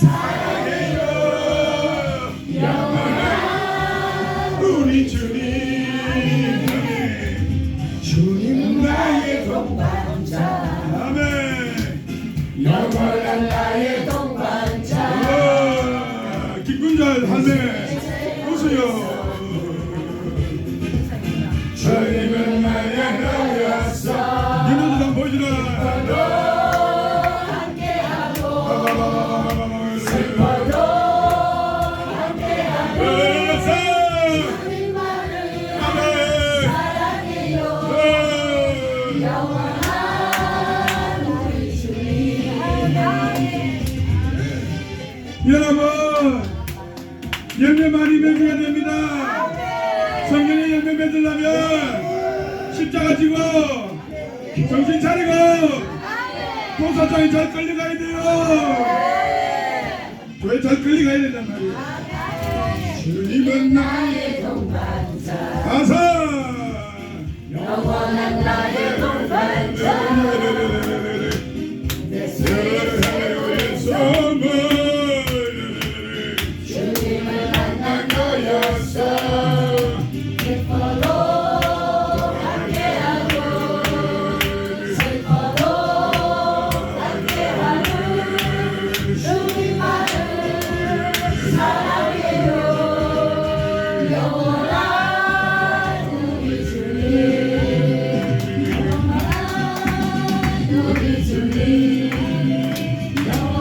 사랑해요 영원한 우리 주님 주님 나의 동반자. 아멘. 영원한 나의 동반자. 김군잘 할매 오세요 여러분 열매 많이 맺어야 됩니다. 성경에 열매 맺으려면 십자가 지고 정신 차리고 도사장에 잘 끌려가야 돼요. 교회 잘 끌려가야 된단 말이에요. 주님은 나의 동반자. 영원한 나의 동반자. 내 주님 영원한 우리 주님